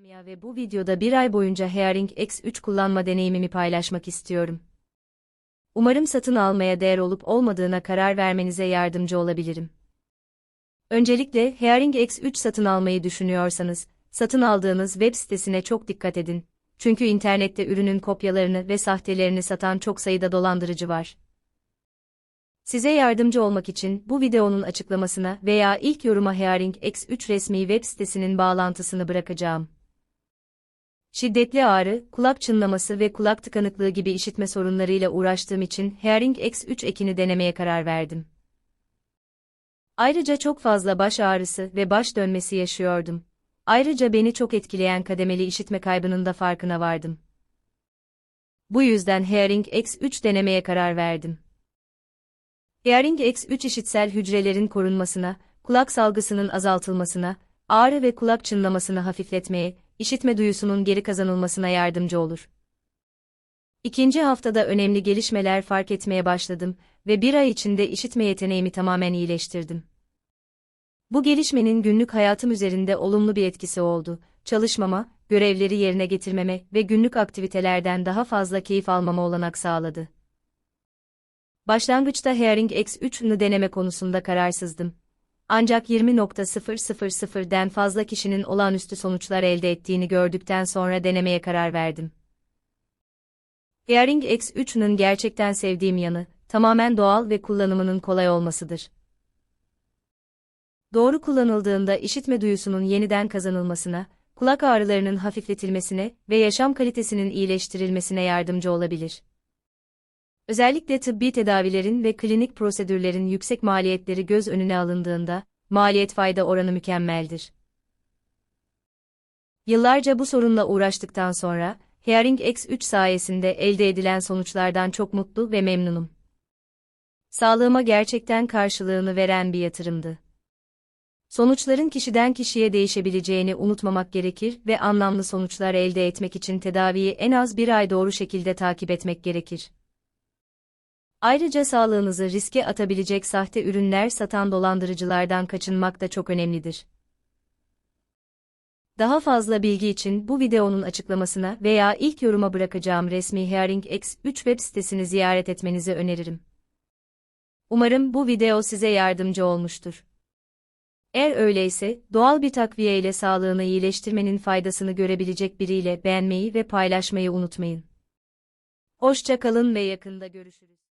Samiha ve bu videoda bir ay boyunca Hearing X3 kullanma deneyimimi paylaşmak istiyorum. Umarım satın almaya değer olup olmadığına karar vermenize yardımcı olabilirim. Öncelikle Hearing X3 satın almayı düşünüyorsanız, satın aldığınız web sitesine çok dikkat edin. Çünkü internette ürünün kopyalarını ve sahtelerini satan çok sayıda dolandırıcı var. Size yardımcı olmak için bu videonun açıklamasına veya ilk yoruma Hearing X3 resmi web sitesinin bağlantısını bırakacağım. Şiddetli ağrı, kulak çınlaması ve kulak tıkanıklığı gibi işitme sorunlarıyla uğraştığım için Hearing X3 ekini denemeye karar verdim. Ayrıca çok fazla baş ağrısı ve baş dönmesi yaşıyordum. Ayrıca beni çok etkileyen kademeli işitme kaybının da farkına vardım. Bu yüzden Hearing X3 denemeye karar verdim. Hearing X3 işitsel hücrelerin korunmasına, kulak salgısının azaltılmasına, ağrı ve kulak çınlamasını hafifletmeye, işitme duyusunun geri kazanılmasına yardımcı olur. İkinci haftada önemli gelişmeler fark etmeye başladım ve bir ay içinde işitme yeteneğimi tamamen iyileştirdim. Bu gelişmenin günlük hayatım üzerinde olumlu bir etkisi oldu. Çalışmama, görevleri yerine getirmeme ve günlük aktivitelerden daha fazla keyif almama olanak sağladı. Başlangıçta Hearing X3'ünü deneme konusunda kararsızdım. Ancak 20.000'den fazla kişinin olağanüstü sonuçlar elde ettiğini gördükten sonra denemeye karar verdim. Hearing X3'ünün gerçekten sevdiğim yanı, tamamen doğal ve kullanımının kolay olmasıdır. Doğru kullanıldığında işitme duyusunun yeniden kazanılmasına, kulak ağrılarının hafifletilmesine ve yaşam kalitesinin iyileştirilmesine yardımcı olabilir. Özellikle tıbbi tedavilerin ve klinik prosedürlerin yüksek maliyetleri göz önüne alındığında, maliyet fayda oranı mükemmeldir. Yıllarca bu sorunla uğraştıktan sonra, Hearing X3 sayesinde elde edilen sonuçlardan çok mutlu ve memnunum. Sağlığıma gerçekten karşılığını veren bir yatırımdı. Sonuçların kişiden kişiye değişebileceğini unutmamak gerekir ve anlamlı sonuçlar elde etmek için tedaviyi en az bir ay doğru şekilde takip etmek gerekir. Ayrıca sağlığınızı riske atabilecek sahte ürünler satan dolandırıcılardan kaçınmak da çok önemlidir. Daha fazla bilgi için bu videonun açıklamasına veya ilk yoruma bırakacağım resmi Hearing X3 web sitesini ziyaret etmenizi öneririm. Umarım bu video size yardımcı olmuştur. Eğer öyleyse, doğal bir takviye ile sağlığını iyileştirmenin faydasını görebilecek biriyle beğenmeyi ve paylaşmayı unutmayın. Hoşça kalın ve yakında görüşürüz.